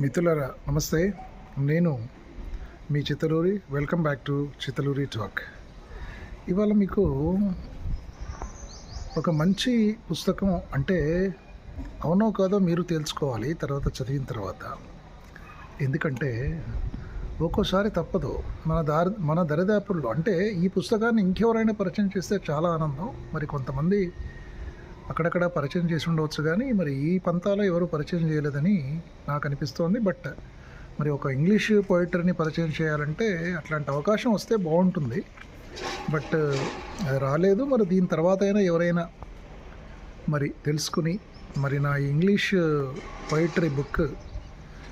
మిత్రులరా నమస్తే. నేను మీ Chittaluri. Welcome back to Chittaluri talk ఇవాళ మీకు ఒక మంచి పుస్తకం అంటే అవునో కాదో మీరు తెలుసుకోవాలి తర్వాత చదివిన తర్వాత. ఎందుకంటే ఒక్కోసారి తప్పదు. మన దారి మన దరిదాపుల్లో అంటే ఈ పుస్తకాన్ని ఇంకెవరైనా పరిచయం చేస్తే చాలా ఆనందం. మరి కొంతమంది అక్కడక్కడ పరిచయం చేసి ఉండవచ్చు కానీ మరి ఈ పంతాలో ఎవరు పరిచయం చేయలేదని నాకు అనిపిస్తోంది. బట్ మరి ఒక ఇంగ్లీష్ పోయిటరీని పరిచయం చేయాలంటే అట్లాంటి అవకాశం వస్తే బాగుంటుంది. బట్ అది రాలేదు. మరి దీని తర్వాత అయినా ఎవరైనా మరి తెలుసుకుని మరి నా ఇంగ్లీష్ పోయిటరీ బుక్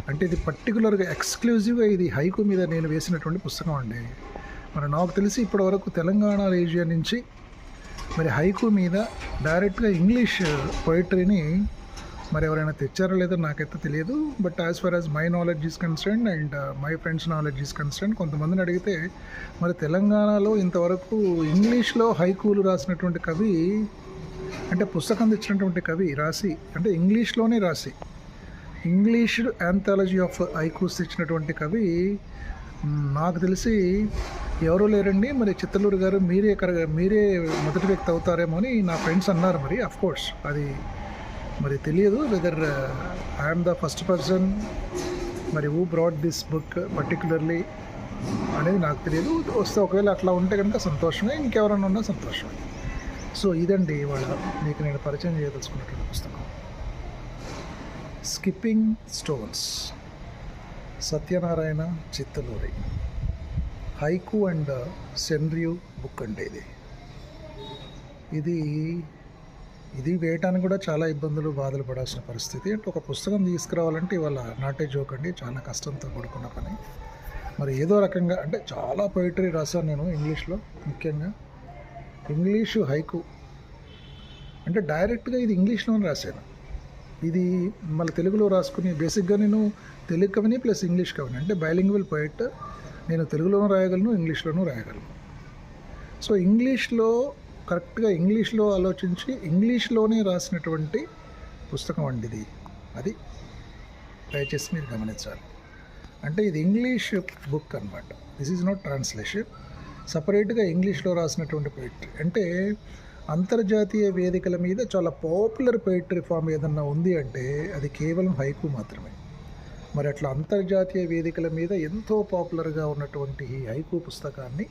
అంటే ఇది పర్టికులర్గా ఎక్స్క్లూజివ్గా ఇది హైకు మీద నేను వేసినటువంటి పుస్తకం అండి. మరి నాకు తెలిసి ఇప్పటివరకు తెలంగాణ రీజియన్ నుంచి మరి హైకు మీద డైరెక్ట్గా ఇంగ్లీష్ పోయిటరీని మరి ఎవరైనా తెచ్చారో లేదో నాకైతే తెలియదు. But as far as my knowledge is concern and my friends knowledge is concern కొంతమందిని అడిగితే మరి తెలంగాణలో ఇంతవరకు ఇంగ్లీష్లో హైకూలు రాసినటువంటి కవి అంటే పుస్తకం తెచ్చినటువంటి కవి రాసి అంటే ఇంగ్లీష్లోనే రాసి ఇంగ్లీష్ యాంథాలజీ ఆఫ్ హైకూస్ తెచ్చినటువంటి కవి నాకు తెలిసి ఎవరూ లేరండి. మరి చిత్తలూరు గారు మీరే కర- మీరే మొదటి వ్యక్తి అవుతారేమో అని నా ఫ్రెండ్స్ అన్నారు మరి. అఫ్ కోర్స్ అది మరి తెలియదు whether I'm the first person మరి who brought this book particularly అనేది నాకు తెలియదు. వస్తే ఒకవేళ అట్లా ఉంటే కనుక సంతోషమే ఇంకెవరైనా ఉన్నా సంతోషమే. సో ఇదండి ఇవాళ మీకు నేను పరిచయం చేయదలుచుకున్నటువంటి పుస్తకం. Skipping stones Satyanarayana Chittaluri haiku and senryu book అంటే ఇది. ఇది ఇది వేయటానికి కూడా చాలా ఇబ్బందులు బాధలు పడాల్సిన పరిస్థితి. అంటే ఒక పుస్తకం తీసుకురావాలంటే ఇవాళ నాటే జోక్ అండి చాలా కష్టంతో కూడుకున్న పని. మరి ఏదో రకంగా అంటే చాలా పోయిటరీ రాశాను నేను ఇంగ్లీష్లో ముఖ్యంగా. English haiku. అంటే డైరెక్ట్గా ఇది ఇంగ్లీష్లోనే రాశాను. ఇది మళ్ళీ తెలుగులో రాసుకుని బేసిక్గా నేను తెలుగు కవిని ప్లస్ ఇంగ్లీష్ కవిని అంటే బైలింగ్వల్ పోయిట్ నేను తెలుగులోనూ రాయగలను ఇంగ్లీష్లోనూ రాయగలను. సో ఇంగ్లీష్లో కరెక్ట్గా ఇంగ్లీష్లో ఆలోచించి ఇంగ్లీష్లోనే రాసినటువంటి పుస్తకం అండి ఇది. అది దయచేసి మీరు గమనించాలి. అంటే ఇది ఇంగ్లీష్ బుక్ అనమాట దిస్ ఈజ్ నాట్ ట్రాన్స్లేషన్ సపరేట్గా ఇంగ్లీష్లో రాసినటువంటి పోయిట్రీ అంటే అంతర్జాతీయ వేదికల మీద చాలా పాపులర్ పోయిటరీ ఫామ్ ఏదన్నా ఉంది అంటే అది కేవలం హైకు మాత్రమే. మరి అట్లా అంతర్జాతీయ వేదికల మీద ఎంతో పాపులర్గా ఉన్నటువంటి ఈ హైకు పుస్తకాన్ని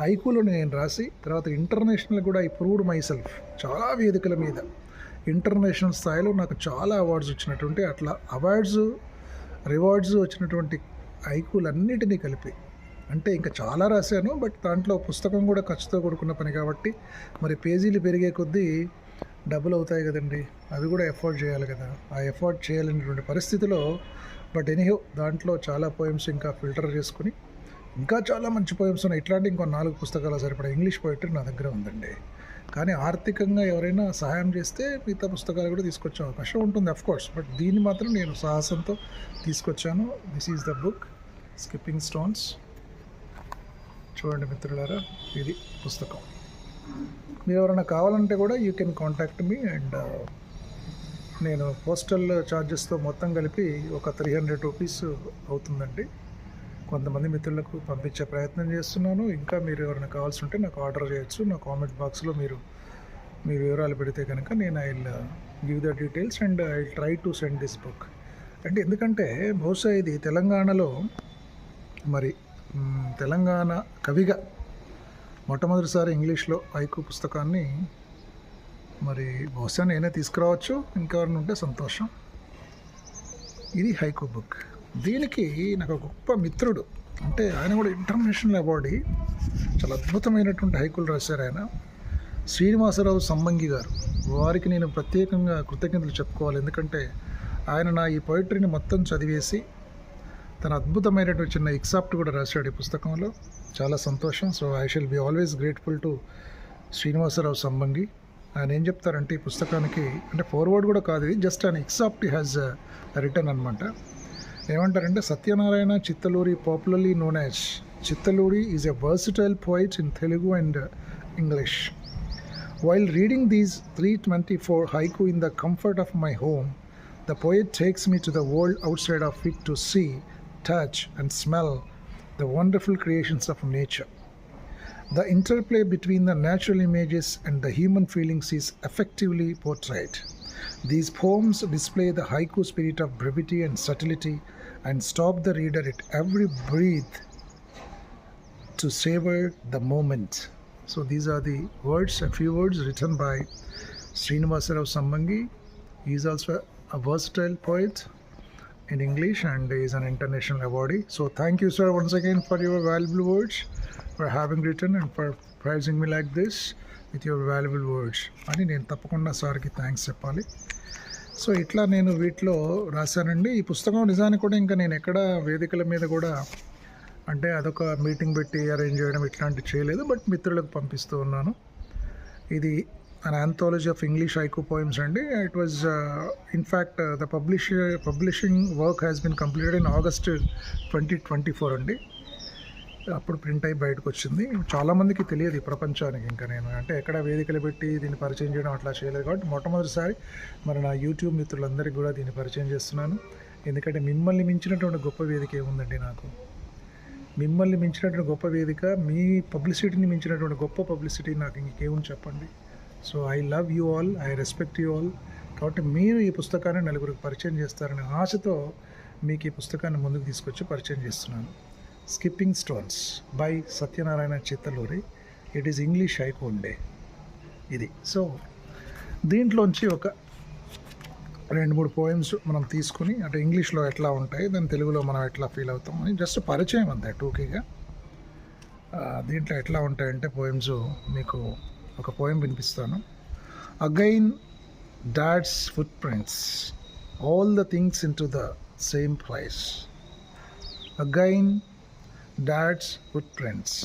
హైకులో నేను రాసి తర్వాత ఇంటర్నేషనల్ కూడా ఈ ప్రూవ్డ్ మై సెల్ఫ్ చాలా వేదికల మీద. ఇంటర్నేషనల్ స్థాయిలో నాకు చాలా అవార్డ్స్ వచ్చినటువంటి అట్లా అవార్డ్స్ రివార్డ్స్ వచ్చినటువంటి హైకులన్నిటినీ కలిపి అంటే ఇంకా చాలా రాశాను బట్ దాంట్లో పుస్తకం కూడా ఖర్చుతో కూడుకున్న పని కాబట్టి మరి పేజీలు పెరిగే కొద్దీ డబ్బులు అవుతాయి కదండి. అది కూడా ఎఫోర్డ్ చేయాలి కదా. ఆ ఎఫోర్డ్ చేయాలనేటువంటి పరిస్థితిలో బట్ ఎనీహో దాంట్లో చాలా పోయమ్స్ ఇంకా ఫిల్టర్ చేసుకుని ఇంకా చాలా మంచి పోయమ్స్ ఉన్నాయి. ఇట్లాంటి ఇంకో నాలుగు పుస్తకాలు సరిపడా ఇంగ్లీష్ పోయిటరీ నా దగ్గర ఉందండి. కానీ ఆర్థికంగా ఎవరైనా సహాయం చేస్తే మిగతా పుస్తకాలు కూడా తీసుకొచ్చే అవకాశం ఉంటుంది కోర్స్ బట్ దీన్ని మాత్రం నేను సాహసంతో తీసుకొచ్చాను. This is the book skipping stones చూడండి మిత్రులారా ఇది పుస్తకం. మీరు ఎవరైనా కావాలంటే కూడా you can contact me and నేను పోస్టల్ ఛార్జెస్తో మొత్తం కలిపి ఒక త్రీ హండ్రెడ్ రూపీస్ అవుతుందండి. కొంతమంది మిత్రులకు పంపించే ప్రయత్నం చేస్తున్నాను. ఇంకా మీరు ఎవరైనా కావాల్సి ఉంటే నాకు ఆర్డర్ చేయొచ్చు. నా కామెంట్ బాక్స్లో మీరు మీ వివరాలు పెడితే కనుక నేను I give the details and I try to send this book అంటే ఎందుకంటే బహుశా ఇది తెలంగాణలో మరి తెలంగాణ కవిగా మొట్టమొదటిసారి ఇంగ్లీష్లో హైకు పుస్తకాన్ని మరి బహుశా నేనే తీసుకురావచ్చు. ఇంకెవరిని ఉంటే సంతోషం. ఇది హైకు బుక్. దీనికి నాకు ఒక గొప్ప మిత్రుడు అంటే ఆయన కూడా ఇంటర్నేషనల్ అవార్డీ చాలా అద్భుతమైనటువంటి హైకులు రాశారు ఆయన. శ్రీనివాసరావు సంబంగి గారు వారికి నేను ప్రత్యేకంగా కృతజ్ఞతలు చెప్పుకోవాలి. ఎందుకంటే ఆయన నా ఈ పోయిటరీని మొత్తం చదివేసి తన అద్భుతమైనటువంటి చిన్న ఎక్సాప్ట్ కూడా రాశాడు ఈ పుస్తకంలో. చాలా సంతోషం. So I shall be always grateful to Srinivasarao Sambangi ఆయన ఏం చెప్తారంటే ఈ పుస్తకానికి అంటే ఫార్వర్డ్ కూడా కాదు ఇది జస్ట్ ఆయన ఎక్సాప్ట్ హ్యాజ్ రిటర్న్ అనమాట ఏమంటారంటే Satyanarayana Chittaluri popularly known as Chittaluri is a versatile poet in Telugu and English while reading these three twenty four haiku in the comfort of my home the poet takes me to the world outside of it to see touch, and smell the wonderful creations of nature. The interplay between the natural images and the human feelings is effectively portrayed. These poems display the haiku spirit of brevity and subtlety and stop the reader at every breath to savor the moment. So these are the words, a few words written by Srinivasarao Sambangi. He is also a versatile poet in English and is an international awardee. So thank you, sir, once again for your valuable words, for having written and for praising me like this with your valuable words. అని నేను తప్పకుండా సార్కి thanks చెప్పాలి so ఇట్లా నేను వీటిలో రాశానండి ఈ పుస్తకం నిజానికి కూడా ఇంకా నేను ఎక్కడ వేదికల మీద కూడా అంటే అదొక మీటింగ్ పెట్టి అరేంజ్ చేయడం ఇట్లాంటివి చేయలేదు బట్ మిత్రులకు పంపిస్తూ ఉన్నాను ఇది an anthology of English haiku poems అండి. It was uh, in the publish publishing work has been completed in August twenty twenty four అండి. అప్పుడు ప్రింట్ అయి బయటకు వచ్చింది. చాలామందికి తెలియదు ఈ ప్రపంచానికి ఇంకా నేను. అంటే ఎక్కడ వేదికలు పెట్టి దీన్ని పరిచయం చేయడం అట్లా చేయలేదు కాబట్టి మొట్టమొదటిసారి మరి నా యూట్యూబ్ మిత్రులందరికీ కూడా దీన్ని పరిచయం చేస్తున్నాను. ఎందుకంటే మిమ్మల్ని మించినటువంటి గొప్ప వేదిక ఏముందండి నాకు? మిమ్మల్ని మించినటువంటి గొప్ప వేదిక మీ పబ్లిసిటీని మించినటువంటి గొప్ప పబ్లిసిటీ నాకు ఇంకేముంది చెప్పండి? So I love you all I respect you all. కాబట్టి మీరు ఈ పుస్తకాన్ని నలుగురికి పరిచయం చేస్తారనే ఆశతో మీకు ఈ పుస్తకాన్ని ముందుకు తీసుకొచ్చి పరిచయం చేస్తున్నాను. Skipping stones by Satyanarayana Chittaluri. It is English ఐకోండే ఇది. సో దీంట్లోంచి ఒక రెండు మూడు పోయమ్స్ మనం తీసుకుని అంటే ఇంగ్లీష్లో ఎట్లా ఉంటాయి దాని తెలుగులో మనం ఎట్లా ఫీల్ అవుతాం అని జస్ట్ పరిచయం అంతే టూకీగా. దీంట్లో ఎట్లా ఉంటాయంటే పోయమ్స్ మీకు ఒక పోయం వినిపిస్తాను. Again dad's footprints all the things into the same price again dad's footprints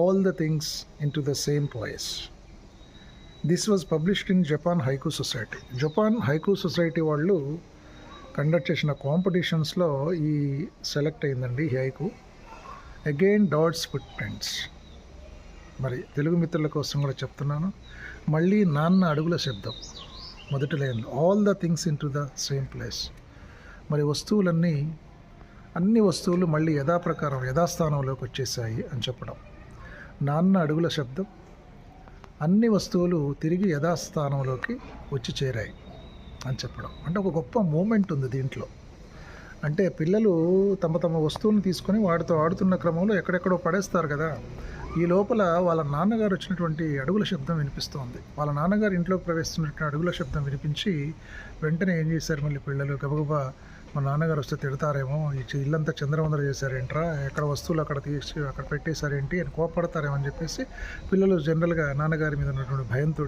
all the things into the same place this was published in Japan haiku society Japan haiku society వాళ్ళు conduct చేసిన కాంపిటీషన్స్లో ఈ select అయిందండి ఈ haiku again dad's footprints మరి తెలుగు మిత్రుల కోసం కూడా చెప్తున్నాను. మళ్ళీ నాన్న అడుగుల శబ్దం. మొదటి లైన్లో all the things into the same place మరి వస్తువులన్నీ అన్ని వస్తువులు మళ్ళీ యథాప్రకారం యథాస్థానంలోకి వచ్చేసాయి అని చెప్పడం. నాన్న అడుగుల శబ్దం. అన్ని వస్తువులు తిరిగి యథాస్థానంలోకి వచ్చి చేరాయి అని చెప్పడం. అంటే ఒక గొప్ప మూమెంట్ ఉంది దీంట్లో. అంటే పిల్లలు తమ తమ వస్తువులను తీసుకొని వాటితో ఆడుతున్న క్రమంలో ఎక్కడెక్కడో పడేస్తారు కదా. ఈ లోపల వాళ్ళ నాన్నగారు వచ్చినటువంటి అడుగుల శబ్దం వినిపిస్తోంది. వాళ్ళ నాన్నగారు ఇంట్లోకి ప్రవేశిస్తున్నటువంటి అడుగుల శబ్దం వినిపించి వెంటనే ఏం చేశారు? మళ్ళీ పిల్లలు గబగబా మా నాన్నగారు వస్తే తిడతారేమో ఈ ఇల్లంతా చంద్రవందర చేశారేంట్రా ఎక్కడ వస్తువులు అక్కడ తీసి అక్కడ పెట్టేశారేంటి అని కోపడతారేమో అని చెప్పేసి పిల్లలు జనరల్గా నాన్నగారి మీద ఉన్నటువంటి భయంతో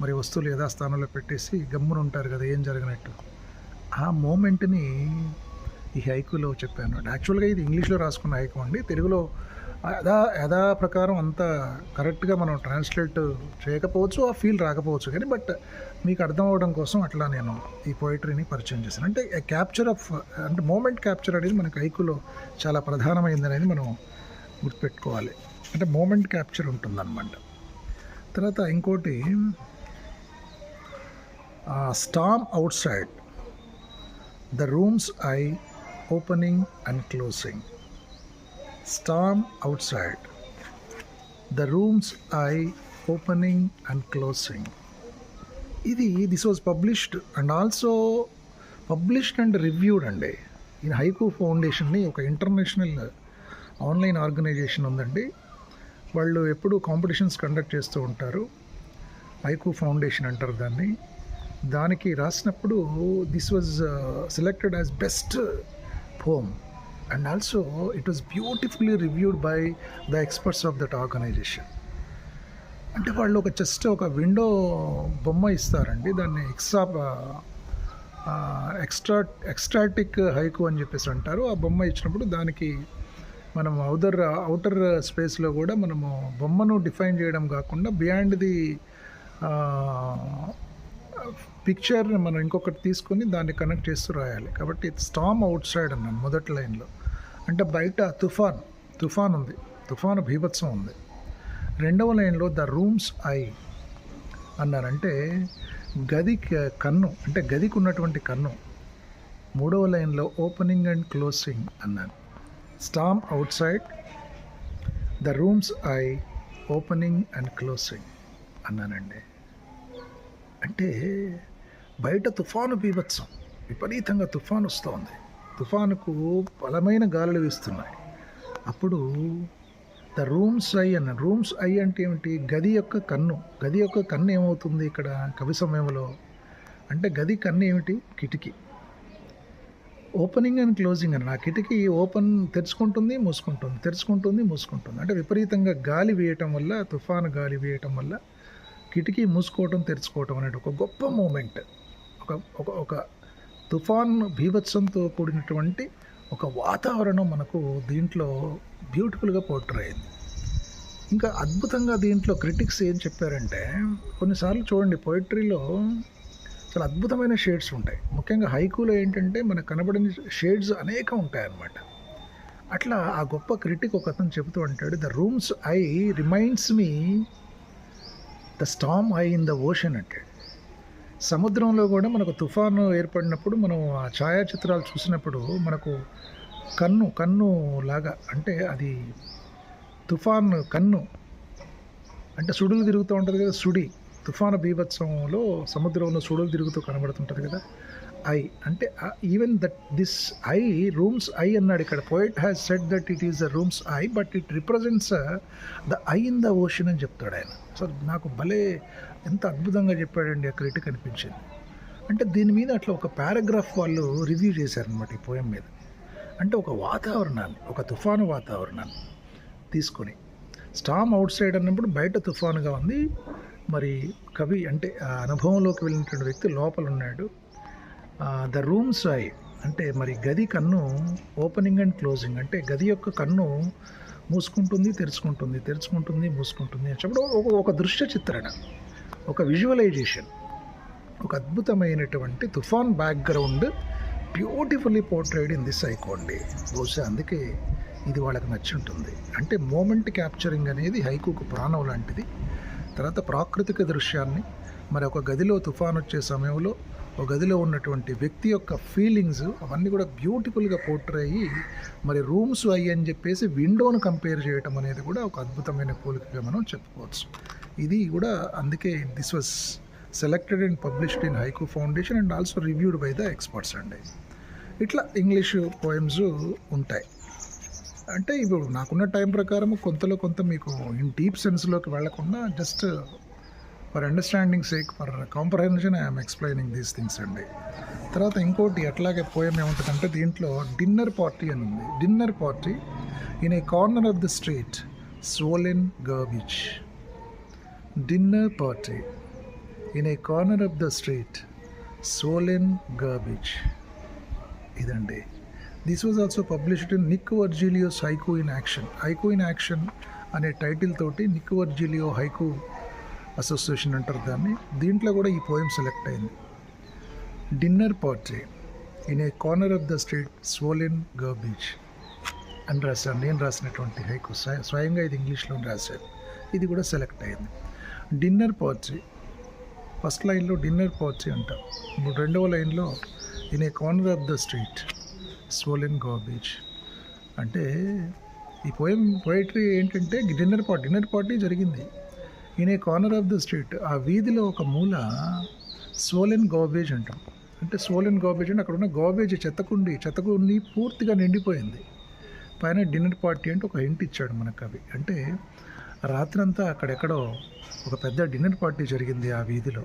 మరి వస్తువులు యథాస్థానంలో పెట్టేసి గమ్మున ఉంటారు కదా ఏం జరిగినట్టు? ఆ మూమెంట్ని ఈ హైకులో చెప్పాను. యాక్చువల్గా ఇది ఇంగ్లీష్లో రాసుకున్న హైకు అండి. తెలుగులో యథా యథా ప్రకారం అంత కరెక్ట్గా మనం ట్రాన్స్లేట్ చేయకపోవచ్చు ఆ ఫీల్ రాకపోవచ్చు. కానీ బట్ మీకు అర్థం అవడం కోసం అట్లా నేను ఈ పోయిటరీని పరిచయం చేశాను. అంటే క్యాప్చర్ ఆఫ్ అంటే మూమెంట్ క్యాప్చర్ అనేది మనకి హైకులో చాలా ప్రధానమైంది అనేది మనం గుర్తుపెట్టుకోవాలి. అంటే మూమెంట్ క్యాప్చర్ ఉంటుందన్నమాట. తర్వాత ఇంకోటి storm outside the room's eye opening and closing storm outside the room's eye opening and closing ఇది this was published and also published and reviewed అండి. ఈ హైకూ ఫౌండేషన్ని ఒక ఇంటర్నేషనల్ ఆన్లైన్ ఆర్గనైజేషన్ ఉందండి. వాళ్ళు ఎప్పుడూ కాంపిటీషన్స్ కండక్ట్ చేస్తూ ఉంటారు. హైకూ ఫౌండేషన్ అంటారు దాన్ని. దానికి రాసినప్పుడు this was selected as best poem and also it was beautifully reviewed by the experts of that organization అంటే వాళ్ళు ఒక జస్ట్ ఒక విండో బొమ్మ ఇస్తారండి. దాన్ని ఎక్స్ట్రా ఎక్స్ట్రా ఎక్స్ట్రాటిక్ హైకు అని చెప్పేసి అంటారు. ఆ బొమ్మ ఇచ్చినప్పుడు దానికి మనం అవుదర్ అవుటర్ స్పేస్లో కూడా మనము బొమ్మను డిఫైన్ చేయడం కాకుండా బియాండ్ ది పిక్చర్ మనం ఇంకొకటి తీసుకొని దాన్ని కనెక్ట్ చేస్తూ రాయాలి. కాబట్టి స్టామ్ అవుట్ సైడ్ అన్నాను మొదటి లైన్లో అంటే బయట తుఫాన్ తుఫాన్ ఉంది తుఫాను భీభత్సం ఉంది. రెండవ లైన్లో ద రూమ్స్ ఐ అన్నారంటే గది కన్ను అంటే గదికి ఉన్నటువంటి కన్ను. మూడవ లైన్లో ఓపెనింగ్ అండ్ క్లోజింగ్ అన్నాను storm outside the room's eye opening and closing అన్నానండి. అంటే బయట తుఫాను బీభత్సం విపరీతంగా తుఫాను వస్తోంది. తుఫానుకు బలమైన గాలులు వీస్తున్నాయి. అప్పుడు ద రూమ్స్ ఐ అన్న రూమ్స్ ఐ అంటే ఏమిటి? గది యొక్క కన్ను. గది యొక్క కన్ను ఏమవుతుంది ఇక్కడ కవి సమయంలో? అంటే గది కన్ను ఏమిటి? కిటికీ. ఓపెనింగ్ అండ్ క్లోజింగ్ అని నా కిటికీ ఓపెన్ తెరుచుకుంటుంది మూసుకుంటుంది. తెరుచుకుంటుంది మూసుకుంటుంది. అంటే విపరీతంగా గాలి వేయటం వల్ల తుఫాను గాలి వేయటం వల్ల కిటికీ మూసుకోవటం తెరుచుకోవటం అనేది ఒక గొప్ప మూమెంట్. ఒక ఒక ఒక తుఫాన్ భీభత్సంతో కూడినటువంటి ఒక వాతావరణం మనకు దీంట్లో బ్యూటిఫుల్గా పోర్ట్రే అయింది. ఇంకా అద్భుతంగా దీంట్లో క్రిటిక్స్ ఏం చెప్పారంటే కొన్నిసార్లు చూడండి పోయిటరీలో చాలా అద్భుతమైన షేడ్స్ ఉంటాయి. ముఖ్యంగా హైకూలో ఏంటంటే మనకు కనబడని షేడ్స్ అనేక ఉంటాయన్నమాట. అట్లా ఆ గొప్ప క్రిటిక్ ఒక అతను చెబుతూ అంటాడు the room's eye reminds me the storm eye in the ocean అంటాడు. సముద్రంలో కూడా మనకు తుఫాను ఏర్పడినప్పుడు మనం ఆ ఛాయాచిత్రాలు చూసినప్పుడు మనకు కన్ను కన్ను లాగా అంటే అది తుఫాన్ కన్ను అంటే సుడులు తిరుగుతూ ఉంటుంది కదా సుడి తుఫాను బీభత్సంలో సముద్రంలో సుడులు తిరుగుతూ కనబడుతుంటుంది కదా. ఐ అంటే even that this eye room's eye అన్నాడు ఇక్కడ. Poet has set that it is the room's eye but it represents the eye in the ocean అని చెప్తాడు ఆయన. సో నాకు భలే ఎంత అద్భుతంగా చెప్పాడండి ఆ క్రిటిక్ అనిపించింది. అంటే దీని మీద అట్లా ఒక పారాగ్రాఫ్ వాళ్ళు రివ్యూ చేశారనమాట ఈ పోయం మీద. అంటే ఒక వాతావరణాన్ని ఒక తుఫాను వాతావరణాన్ని తీసుకొని స్టామ్ అవుట్ సైడ్ అన్నప్పుడు బయట తుఫానుగా ఉంది. మరి కవి అంటే ఆ అనుభవంలోకి వెళ్ళినటువంటి వ్యక్తి లోపల ఉన్నాడు ద రూమ్స్ ఐ అంటే మరి గది కన్ను ఓపెనింగ్ అండ్ క్లోజింగ్ అంటే గది యొక్క కన్ను మూసుకుంటుంది తెరుచుకుంటుంది తెరుచుకుంటుంది మూసుకుంటుంది అని చెప్పడం ఒక ఒక దృశ్య చిత్రణ ఒక విజువలైజేషన్ ఒక అద్భుతమైనటువంటి తుఫాన్ background beautifully portrayed in this అయికోండి బహుశా అందుకే ఇది వాళ్ళకి నచ్చి ఉంటుంది. అంటే మూమెంట్ క్యాప్చరింగ్ అనేది హైకుకు ప్రాణం లాంటిది. తర్వాత ప్రాకృతిక దృశ్యాన్ని మరి ఒక గదిలో తుఫాన్ వచ్చే సమయంలో ఒక గదిలో ఉన్నటువంటి వ్యక్తి యొక్క ఫీలింగ్స్ అవన్నీ కూడా బ్యూటిఫుల్గా పోర్ట్రే అయ్యి మరి రూమ్స్ అయ్యి అని చెప్పేసి విండోను కంపేర్ చేయటం అనేది కూడా ఒక అద్భుతమైన పోలికగా మనం చెప్పుకోవచ్చు. ఇది కూడా అందుకే this was selected and published in haiku foundation and also reviewed by the experts అండి ఇట్లా ఇంగ్లీష్ పోయమ్స్ ఉంటాయి. అంటే ఇప్పుడు నాకున్న టైం ప్రకారం కొంతలో కొంత మీకు ఇన్ డీప్ సెన్స్లోకి వెళ్ళకుండా just for understanding sake for comprehension I'm explaining these things అండి. తర్వాత ఇంకోటి అట్లాగే పోయం ఏముంటుందంటే దీంట్లో డిన్నర్ పార్టీ అని ఉంది. Dinner party in a corner of the street swollen garbage dinner party in a corner of the street swollen garbage ఇదండి. This was also published in Nick Virgilio haiku in action. Haiku in action అనే title తోటి Nick Virgilio haiku association అంటారు దాన్ని. దీంట్లో కూడా ఈ poem select అయింది. Dinner party in a corner of the street swollen garbage అని రాశాను నేను రాసినటువంటి హైకు స్వయంగా ఇది ఇంగ్లీష్లో రాశాను ఇది కూడా సెలెక్ట్ అయింది. డిన్నర్ పార్టీ ఫస్ట్ లైన్లో డిన్నర్ పార్టీ అంటాం ఇప్పుడు రెండవ లైన్లో in a corner of the street swollen garbage అంటే ఈ పోయం పోయిటరీ ఏంటంటే డిన్నర్ పార్టీ డిన్నర్ పార్టీ జరిగింది. In a corner of the street ఆ వీధిలో ఒక మూల సోలెన్ గాబేజ్ అంటాం. అంటే సోలెన్ గాబేజ్ అంటే అక్కడ ఉన్న గాబేజ్ చెత్తకుండి చెత్తకుండి పూర్తిగా నిండిపోయింది. పైన డిన్నర్ పార్టీ అంటే ఒక హింట్ ఇచ్చాడు మనకు అవి అంటే రాత్రంతా అక్కడెక్కడో ఒక పెద్ద డిన్నర్ పార్టీ జరిగింది ఆ వీధిలో.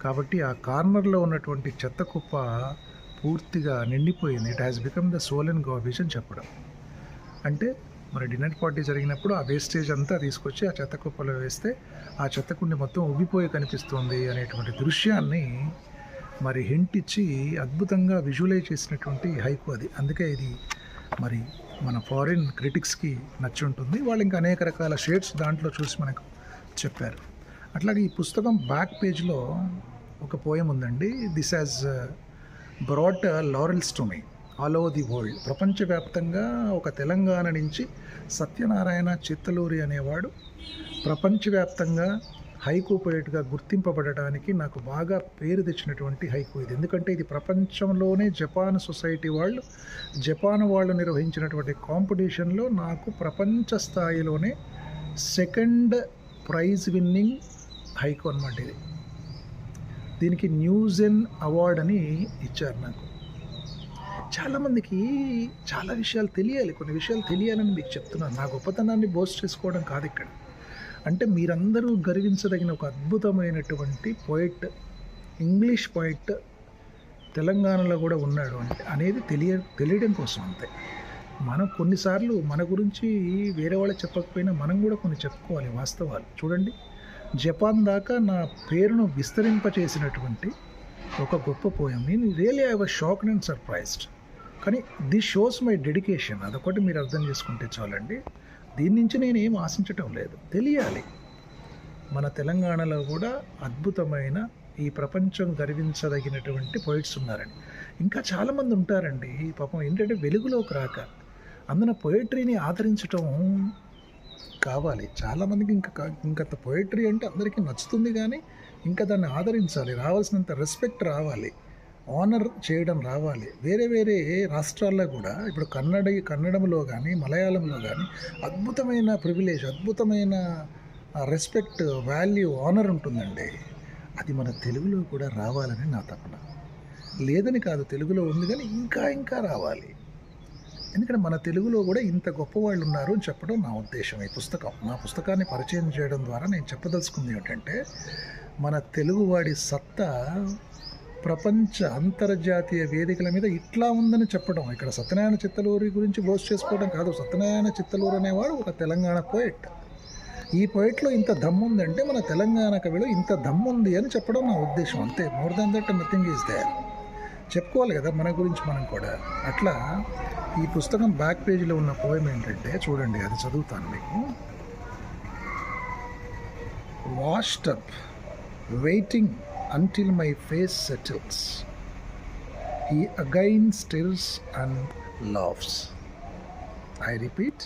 కాబట్టి ఆ కార్నర్లో ఉన్నటువంటి చెత్త కుప్ప పూర్తిగా నిండిపోయింది. It has become the swollen garbage garbage అని చెప్పడం. అంటే మరి డిన్నర్ పార్టీ జరిగినప్పుడు ఆ వేస్టేజ్ అంతా తీసుకొచ్చి ఆ చెత్త కుప్పలో వేస్తే ఆ చెత్త కుండి మొత్తం ఉబ్బిపోయి కనిపిస్తుంది అనేటువంటి దృశ్యాన్ని మరి హింట్ ఇచ్చి అద్భుతంగా విజువలైజ్ చేసినటువంటి హైకు అది. అందుకే ఇది మరి మన ఫారిన్ క్రిటిక్స్కి నచ్చి ఉంటుంది. వాళ్ళు ఇంకా అనేక రకాల షేడ్స్ దాంట్లో చూసి మనకు చెప్పారు. అట్లాగే ఈ పుస్తకం బ్యాక్ పేజ్లో ఒక పోయం ఉందండి. This has brought laurels to me all over the world. ప్రపంచవ్యాప్తంగా ఒక తెలంగాణ నుంచి సత్యనారాయణ చిత్తలూరి అనేవాడు. ప్రపంచవ్యాప్తంగా హైకు పోయేట్గా గుర్తింపబడటానికి నాకు బాగా పేరు తెచ్చినటువంటి హైకు ఇది. ఎందుకంటే ఇది ప్రపంచంలోనే జపాన్ సొసైటీ వాళ్ళు జపాన్ వాళ్ళు నిర్వహించినటువంటి కాంపిటీషన్లో నాకు ప్రపంచ స్థాయిలోనే సెకండ్ ప్రైజ్ విన్నింగ్ హైకు అనమాట ఇది. దీనికి న్యూజెన్ అవార్డ్ అని ఇచ్చారు నాకు. చాలామందికి చాలా విషయాలు తెలియాలి. కొన్ని విషయాలు తెలియాలని మీకు చెప్తున్నాను. నా గొప్పతనాన్ని బోస్ట్ చేసుకోవడం కాదు ఇక్కడ. అంటే మీరందరూ గర్వించదగిన ఒక అద్భుతమైనటువంటి పోయిట్ ఇంగ్లీష్ పోయిట్ తెలంగాణలో కూడా ఉన్నాడు అంటే అనేది తెలియ తెలియడం కోసం అంతే. మనం కొన్నిసార్లు మన గురించి వేరే వాళ్ళు చెప్పకపోయినా మనం కూడా కొన్ని చెప్పుకోవాలి వాస్తవాలు. చూడండి జపాన్ దాకా నా పేరును విస్తరింపచేసినటువంటి ఒక గొప్ప పోయం నేను really I was shocked and surprised కానీ దిస్ షోస్ మై డెడికేషన్ అదొకటి మీరు అర్థం చేసుకుంటే చాలండి. దీని నుంచి నేను ఏం ఆశించటం లేదు. తెలియాలి. మన తెలంగాణలో కూడా అద్భుతమైన ఈ ప్రపంచం గర్వించదగినటువంటి పోయిట్స్ ఉన్నారండి. ఇంకా చాలామంది ఉంటారండి. పాపం ఏంటంటే వెలుగులోకి రాక. అందున పోయిటరీని ఆదరించటం కావాలి. చాలామందికి ఇంకా ఇంకంత పోయిటరీ అంటే అందరికీ నచ్చుతుంది కానీ ఇంకా దాన్ని ఆదరించాలి. రావాల్సినంత రెస్పెక్ట్ రావాలి. ఆనర్ చేయడం రావాలి. వేరే వేరే రాష్ట్రాల్లో కూడా ఇప్పుడు కన్నడ కన్నడంలో కానీ మలయాళంలో కానీ అద్భుతమైన ప్రివిలేజ్ అద్భుతమైన రెస్పెక్ట్ వాల్యూ ఆనర్ ఉంటుందండి. అది మన తెలుగులో కూడా రావాలని నా తపన. లేదని కాదు తెలుగులో ఉంది కానీ ఇంకా ఇంకా రావాలి. ఎందుకంటే మన తెలుగులో కూడా ఇంత గొప్ప వాళ్ళు ఉన్నారు అని చెప్పడం నా ఉద్దేశం ఈ పుస్తకం నా పుస్తకాన్ని పరిచయం చేయడం ద్వారా నేను చెప్పదలుచుకుంది ఏంటంటే మన తెలుగువాడి సత్తా ప్రపంచ అంతర్జాతీయ వేదికల మీద ఇట్లా ఉందని చెప్పడం. ఇక్కడ సత్యనారాయణ చిత్తలూరి గురించి బోస్ చేసుకోవడం కాదు. సత్యనారాయణ చిత్తలూరు అనేవాడు ఒక తెలంగాణ పోయిట్ ఈ పోయిట్లో ఇంత దమ్ముందంటే మన తెలంగాణ కవిలో ఇంత దమ్ముంది అని చెప్పడం నా ఉద్దేశం. అంతే. More than that nothing is there చెప్పుకోవాలి కదా మన గురించి మనం కూడా. అట్లా ఈ పుస్తకం బ్యాక్ పేజీలో ఉన్న పోయం ఏంటంటే చూడండి అది చదువుతాను మీకు. Washed up waiting until my face settles ఈ again stills and loves I repeat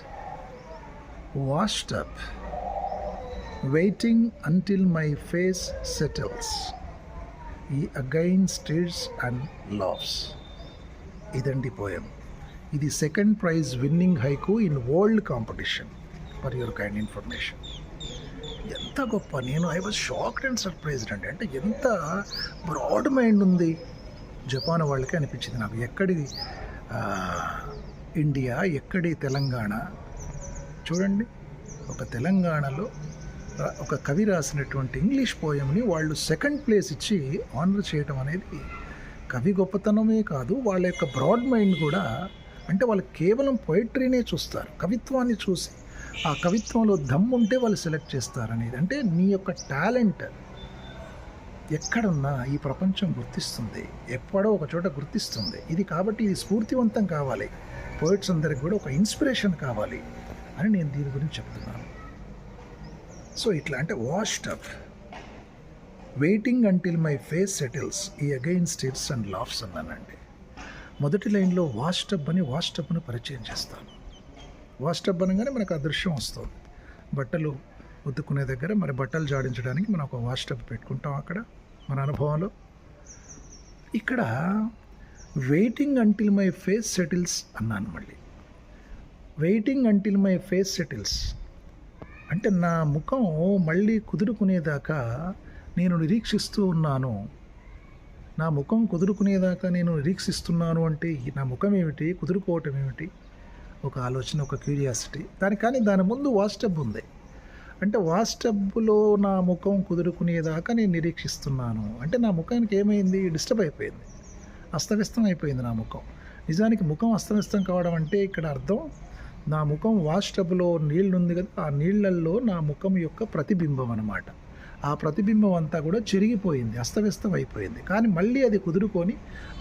washed up waiting until my face settles ఈ అగైన్ స్టిల్స్ అండ్ లవ్స్ ఇదండి పోయం ఇది second prize winning haiku in world competition for your kind information ఎంత గొప్ప. నేను I was shocked and surprised అండి అంటే ఎంత broad mind ఉంది. జపాన్ వాళ్ళకి అనిపించింది నాకు. ఎక్కడి ఇండియా ఎక్కడి తెలంగాణ? చూడండి. ఒక తెలంగాణలో ఒక కవి రాసినటువంటి ఇంగ్లీష్ పోయంని వాళ్ళు సెకండ్ ప్లేస్ ఇచ్చి ఆనర్ చేయటం అనేది కవి గొప్పతనమే కాదు. వాళ్ళ యొక్క బ్రాడ్ మైండ్ కూడా అంటే వాళ్ళు కేవలం పోయిట్రీనే చూస్తారు. కవిత్వాన్ని చూసి. ఆ కవిత్వంలో దమ్ము ఉంటే వాళ్ళు సెలెక్ట్ చేస్తారనేది. అంటే నీ యొక్క టాలెంట్ ఎక్కడున్నా ఈ ప్రపంచం గుర్తిస్తుంది. ఎప్పుడో ఒక చోట గుర్తిస్తుంది. ఇది కాబట్టి ఇది స్ఫూర్తివంతం కావాలి. పోయిట్స్ అందరికి కూడా ఒక ఇన్స్పిరేషన్ కావాలి అని నేను దీని గురించి చెప్తున్నాను. సో ఇట్లా అంటే washed up waiting until my face settles ఈ అగైన్ స్టేట్స్ అండ్ లాఫ్స్ అన్నానండి. మొదటి లైన్లో వాష్టబ్ అని వాష్టబ్ను పరిచయం చేస్తాను. వాష్టబ్ అనగానే మనకు ఆ దృశ్యం వస్తుంది. బట్టలు ఉతుక్కునే దగ్గర మరి బట్టలు జాడించడానికి మనం ఒక వాష్టబ్ పెట్టుకుంటాం అక్కడ మన అనుభవంలో. ఇక్కడ waiting until my face settles అన్నాను మళ్ళీ. Waiting until my face settles అంటే నా ముఖం మళ్ళీ కుదురుకునేదాకా నేను నిరీక్షిస్తూ ఉన్నాను. నా ముఖం కుదురుకునేదాకా నేను నిరీక్షిస్తున్నాను అంటే నా ముఖం ఏమిటి కుదురుకోవటం ఏమిటి? ఒక ఆలోచన ఒక క్యూరియాసిటీ. దాని కానీ దాని ముందు వాస్టబ్ ఉంది. అంటే వాస్టబ్లో నా ముఖం కుదురుకునేదాకా నేను నిరీక్షిస్తున్నాను. అంటే నా ముఖానికి ఏమైంది? డిస్టర్బ్ అయిపోయింది. అస్తవ్యస్తం అయిపోయింది నా ముఖం. నిజానికి ముఖం అస్తవ్యస్తం కావడం అంటే ఇక్కడ అర్థం నా ముఖం వాస్టబ్లో నీళ్ళు ఉంది కదా ఆ నీళ్ళల్లో నా ముఖం యొక్క ప్రతిబింబం అన్నమాట. ఆ ప్రతిబింబం అంతా కూడా చెరిగిపోయింది అస్తవ్యస్తం అయిపోయింది కానీ మళ్ళీ అది కుదురుకొని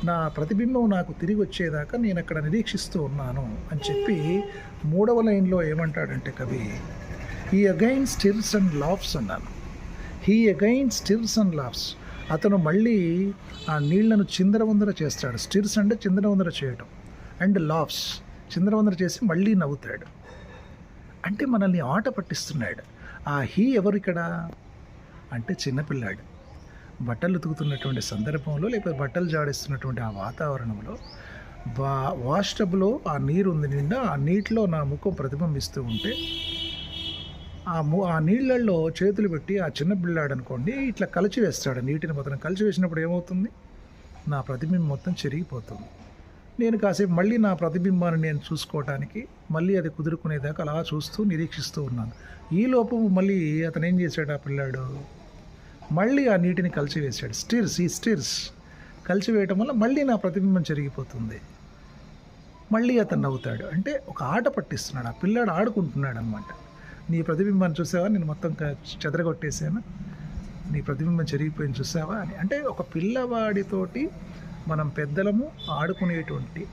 నా ప్రతిబింబం నాకు తిరిగి వచ్చేదాకా నేను అక్కడ నిరీక్షిస్తూ ఉన్నాను అని చెప్పి మూడవ లైన్లో ఏమంటాడంటే కవి he again stirs and laughs అన్నాను. He again stirs and laughs అతను మళ్ళీ ఆ నీళ్ళను చిందరవందర చేస్తాడు. స్టిర్స్ అంటే చిందరవందర చేయటం. అండ్ లాఫ్స్ చిందరవందర చేసి మళ్ళీ నవ్వుతాడు. అంటే మనల్ని ఆట పట్టిస్తున్నాడు. ఆ హీ ఎవరు ఇక్కడ? అంటే చిన్నపిల్లాడు బట్టలు ఉతుకుతున్నటువంటి సందర్భంలో లేకపోతే బట్టలు జాడిస్తున్నటువంటి ఆ వాతావరణంలో వా వాష్ టబ్లో ఆ నీరు ఉంది నిండా ఆ నీటిలో నా ముఖం ప్రతిబింబిస్తూ ఉంటే ఆ ము ఆ నీళ్ళల్లో చేతులు పెట్టి ఆ చిన్న పిల్లాడు అనుకోండి ఇట్లా కలిచి వేస్తాడు. నీటిని మొత్తం కలిచి వేసినప్పుడు ఏమవుతుంది? నా ప్రతిబింబం మొత్తం చెరిగిపోతుంది. నేను కాసేపు మళ్ళీ నా ప్రతిబింబాన్ని నేను చూసుకోవటానికి మళ్ళీ అది కుదురుకునేదాకా అలా చూస్తూ నిరీక్షిస్తూ ఉన్నాను. ఈ లోపు మళ్ళీ అతను ఏం చేశాడు ఆ పిల్లాడు? మళ్ళీ ఆ నీటిని కలిసివేశాడు. స్టిర్స్ ఈ స్టిర్స్ కలిసివేయటం వల్ల మళ్ళీ నా ప్రతిబింబం చెరిగిపోతుంది. మళ్ళీ అతను నవ్వుతాడు. అంటే ఒక ఆట పట్టిస్తున్నాడు. ఆ పిల్లాడు ఆడుకుంటున్నాడు అనమాట నీ ప్రతిబింబాన్ని చూసావా? నేను మొత్తం చెదరగొట్టేసాను నీ ప్రతిబింబం చెరిగిపోయింది చూసావా? అని. అంటే ఒక పిల్లవాడితోటి మనం పెద్దలము ఆడుకునేటువంటి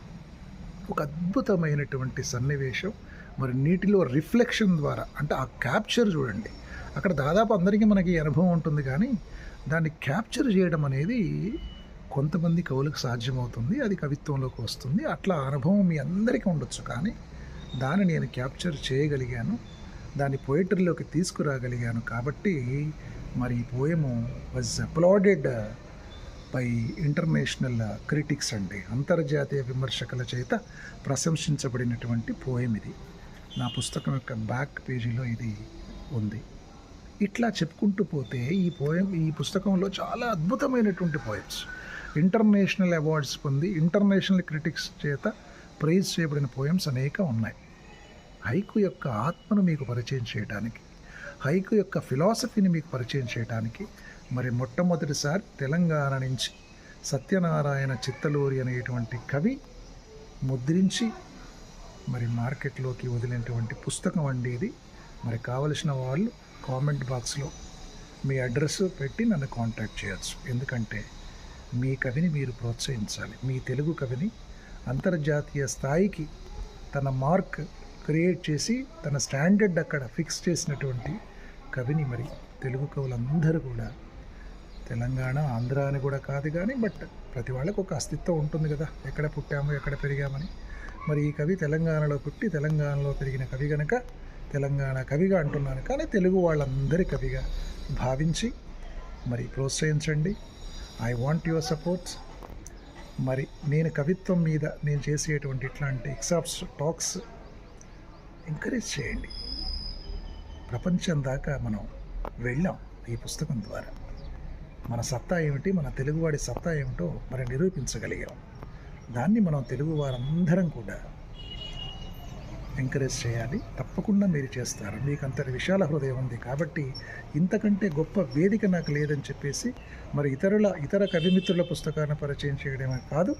ఒక అద్భుతమైనటువంటి సన్నివేశం. మరి నీటిలో రిఫ్లెక్షన్ ద్వారా అంటే ఆ క్యాప్చర్ చూడండి. అక్కడ దాదాపు అందరికీ మనకి అనుభవం ఉంటుంది కానీ దాన్ని క్యాప్చర్ చేయడం అనేది కొంతమంది కవులకు సాధ్యమవుతుంది అది కవిత్వంలోకి వస్తుంది. అట్లా అనుభవం మీ అందరికీ ఉండొచ్చు కానీ దాన్ని నేను క్యాప్చర్ చేయగలిగాను దాన్ని పోయిటరీలోకి తీసుకురాగలిగాను కాబట్టి మరి ఈ poem was applauded by international critics అండి. అంతర్జాతీయ విమర్శకుల చేత ప్రశంసించబడినటువంటి పోయం ఇది నా పుస్తకం యొక్క బ్యాక్ పేజీలో ఇది ఉంది. ఇట్లా చెప్పుకుంటూ పోతే ఈ పోయం ఈ పుస్తకంలో చాలా అద్భుతమైనటువంటి పోయమ్స్ ఇంటర్నేషనల్ అవార్డ్స్ పొంది ఇంటర్నేషనల్ క్రిటిక్స్ చేత ప్రైజ్ చేయబడిన పోయమ్స్ అనేక ఉన్నాయి. హైకు యొక్క ఆత్మను మీకు పరిచయం చేయడానికి హైకు యొక్క ఫిలాసఫీని మీకు పరిచయం చేయడానికి మరి మొట్టమొదటిసారి తెలంగాణ నుంచి సత్యనారాయణ చిత్తలూరి అనేటువంటి కవి ముద్రించి మరి మార్కెట్లోకి వదిలినటువంటి పుస్తకం అండి ఇది. మరి కావలసిన వాళ్ళు కామెంట్ బాక్స్లో మీ అడ్రస్ పెట్టి నన్ను కాంటాక్ట్ చేయొచ్చు. ఎందుకంటే మీ కవిని మీరు ప్రోత్సహించాలి. మీ తెలుగు కవిని అంతర్జాతీయ స్థాయికి తన మార్క్ క్రియేట్ చేసి తన స్టాండర్డ్ అక్కడ ఫిక్స్ చేసినటువంటి కవిని మరి తెలుగు కవులందరూ కూడా తెలంగాణ ఆంధ్ర అని కూడా కాదు కానీ బట్ ప్రతి వాళ్ళకు ఒక అస్తిత్వం ఉంటుంది కదా. ఎక్కడ పుట్టాము ఎక్కడ పెరిగామని. మరి ఈ కవి తెలంగాణలో పుట్టి తెలంగాణలో పెరిగిన కవి కనుక తెలంగాణ కవిగా అంటున్నాను. కానీ తెలుగు వాళ్ళందరి కవిగా భావించి మరి ప్రోత్సహించండి. ఐ వాంట్ యువర్ సపోర్ట్స్ మరి నేను కవిత్వం మీద నేను చేసేటువంటి ఇట్లాంటి ఎక్సాప్స్ టాక్స్ ఎంకరేజ్ చేయండి. ప్రపంచం దాకా మనం వెళ్ళాం ఈ పుస్తకం ద్వారా. మన సత్తా ఏమిటి మన తెలుగువాడి సత్తా ఏమిటో మరి నిరూపించగలిగాం. దాన్ని మనం తెలుగు వారందరం కూడా ఎంకరేజ్ చేయాలి. తప్పకుండా మీరు చేస్తారు. మీకు అంతటి విశాల హృదయం ఉంది కాబట్టి ఇంతకంటే గొప్ప వేదిక నాకు లేదని చెప్పేసి మరి ఇతరుల ఇతర కవిమిత్రుల పుస్తకాన్ని పరిచయం చేయడమే కాదు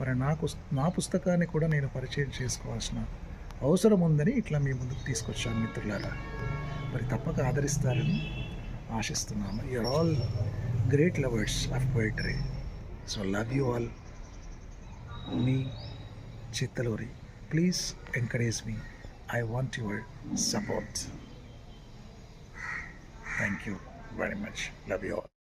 మరి నాకు నా పుస్తకాన్ని కూడా నేను పరిచయం చేసుకోవాల్సిన అవసరం ఉందని ఇట్లా మీ ముందుకు తీసుకొచ్చాను మిత్రులారా. మరి తప్పక ఆదరిస్తారని ఆశిస్తున్నాము. You are all great lovers of poetry so love you all me Chittaluri Please encourage me. I want your support. Thank you very much. Love you all.